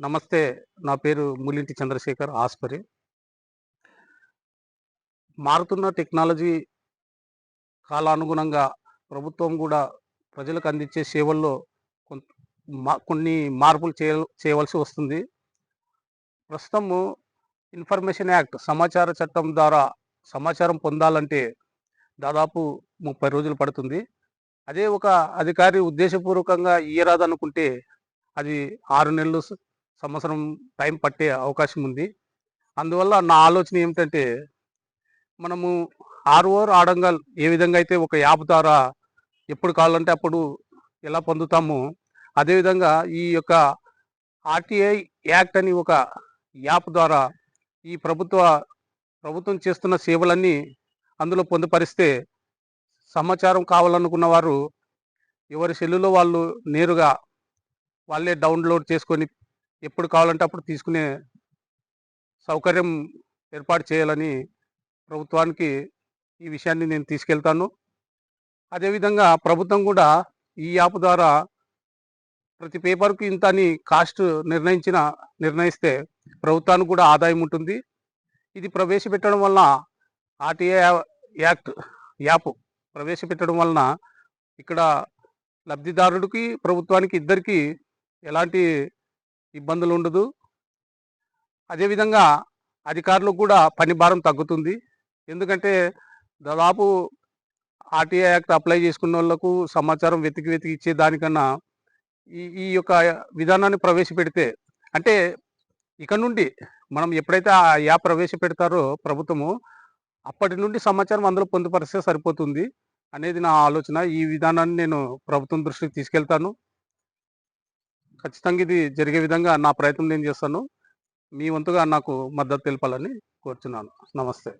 నమస్తే నా పేరు ములింటి చంద్రశేఖర్ ఆస్పరి. మారుతున్న టెక్నాలజీ కాలానుగుణంగా ప్రభుత్వం కూడా ప్రజలకు అందించే సేవల్లో మా- కొన్ని మార్పులు చేయ చేయవలసి వస్తుంది. ప్రస్తుతము ఇన్ఫర్మేషన్ యాక్ట్ సమాచార చట్టం ద్వారా సమాచారం పొందాలంటే దాదాపు ముప్పై రోజులు పడుతుంది. అదే ఒక అధికారి ఉద్దేశపూర్వకంగా ఇయ్యరాదనుకుంటే అది ఆరు నెలలు సంవత్సరం టైం పట్టే అవకాశం ఉంది. అందువల్ల నా ఆలోచన ఏమిటంటే మనము ఆర్ఓర్ ఆడంగల్ ఏ విధంగా అయితే ఒక యాప్ ద్వారా ఎప్పుడు కావాలంటే అప్పుడు ఎలా పొందుతామో అదేవిధంగా ఈ యొక్క ఆర్టీఐ యాక్ట్ అని ఒక యాప్ ద్వారా ఈ ప్రభుత్వ ప్రభుత్వం చేస్తున్న సేవలన్నీ అందులో పొందుపరిస్తే సమాచారం కావాలనుకున్న వారు ఎవరి సెల్లులో వాళ్ళు నేరుగా వాళ్ళే డౌన్లోడ్ చేసుకొని ఎప్పుడు కావాలంటే అప్పుడు తీసుకునే సౌకర్యం ఏర్పాటు చేయాలని ప్రభుత్వానికి ఈ విషయాన్ని నేను తీసుకెళ్తాను. అదేవిధంగా ప్రభుత్వం కూడా ఈ యాప్ ద్వారా ప్రతి పేపర్కి ఇంత అని కాస్ట్ నిర్ణయించిన నిర్ణయిస్తే ప్రభుత్వానికి కూడా ఆదాయం ఉంటుంది. ఇది ప్రవేశపెట్టడం వలన ఆర్టీఏ యాక్ట్ యాప్ ప్రవేశపెట్టడం వలన ఇక్కడ లబ్ధిదారుడికి ప్రభుత్వానికి ఇద్దరికి ఎలాంటి ఇబ్బందులు ఉండదు. అదేవిధంగా అధికారులకు కూడా పని భారం తగ్గుతుంది. ఎందుకంటే దాదాపు ఆర్టీఐ యాక్ట్ అప్లై చేసుకున్న వాళ్ళకు సమాచారం వెతికి వెతికి ఇచ్చే దానికన్నా ఈ ఈ యొక్క విధానాన్ని ప్రవేశపెడితే అంటే ఇక నుండి మనం ఎప్పుడైతే ఆ యాప్ ప్రవేశపెడతారో ప్రభుత్వము అప్పటి నుండి సమాచారం అందులో పొందుపరిస్తే సరిపోతుంది అనేది నా ఆలోచన. ఈ విధానాన్ని నేను ప్రభుత్వం దృష్టికి తీసుకెళ్తాను. ఖచ్చితంగా ఇది జరిగే విధంగా నా ప్రయత్నం నేను చేస్తాను. మీ వంతుగా నాకు మద్దతు తెలపాలని కోరుచున్నాను. నమస్తే.